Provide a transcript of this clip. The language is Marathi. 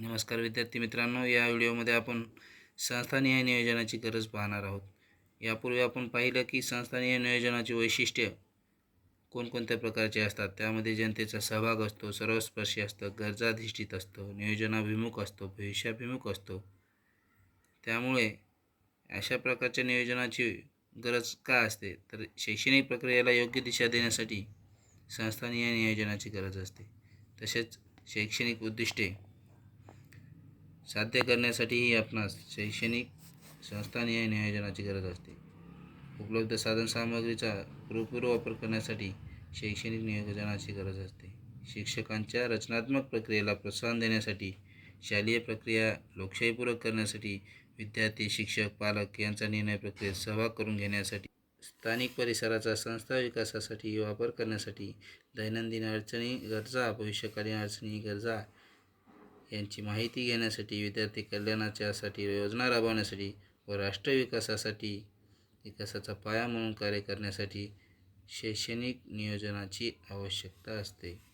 नमस्कार विद्यार्थी मित्रांनो या व्हिडिओमध्ये आपण संस्थानीय नियोजनाची गरज पाहणार आहोत. यापूर्वी आपण पाहिलं की संस्थानीय नियोजनाची वैशिष्ट्य कोणकोणत्या प्रकारचे असतात? त्यामध्ये जनतेचा सहभाग असतो सर्वस्पर्शी असतं गरजाधिष्ठित असतो नियोजनाभिमुख असतो भविष्याभिमुख असतो. त्यामुळे अशा प्रकारच्या नियोजनाची गरज का असते? तर शैक्षणिक प्रक्रियेला योग्य दिशा देण्यासाठी संस्थानीय नियोजनाची गरज असते. तसेच शैक्षणिक उद्दिष्टे साध्य करण्यासाठीही आपणास शैक्षणिक संस्थानीय नियोजनाची गरज असते. उपलब्ध साधनसामग्रीचा पुरेपूर वापर करण्यासाठी शैक्षणिक नियोजनाची गरज असते. शिक्षकांच्या रचनात्मक प्रक्रियेला प्रोत्साहन देण्यासाठी शालेय प्रक्रिया लोकशाहीपूरक करण्यासाठी विद्यार्थी शिक्षक पालक यांचा निर्णय प्रक्रियेत सहभाग करून घेण्यासाठी स्थानिक परिसराचा संस्था विकासासाठी वापर करण्यासाठी दैनंदिन अडचणी गरजा भविष्यकालीन अडचणी गरजा यांची माहिती घेण्यासाठी विद्यार्थी कल्याणाच्यासाठी योजना राबवण्यासाठी व राष्ट्र विकासासाठी विकासाचा पाया म्हणून कार्य करण्यासाठी शैक्षणिक नियोजनाची आवश्यकता असते.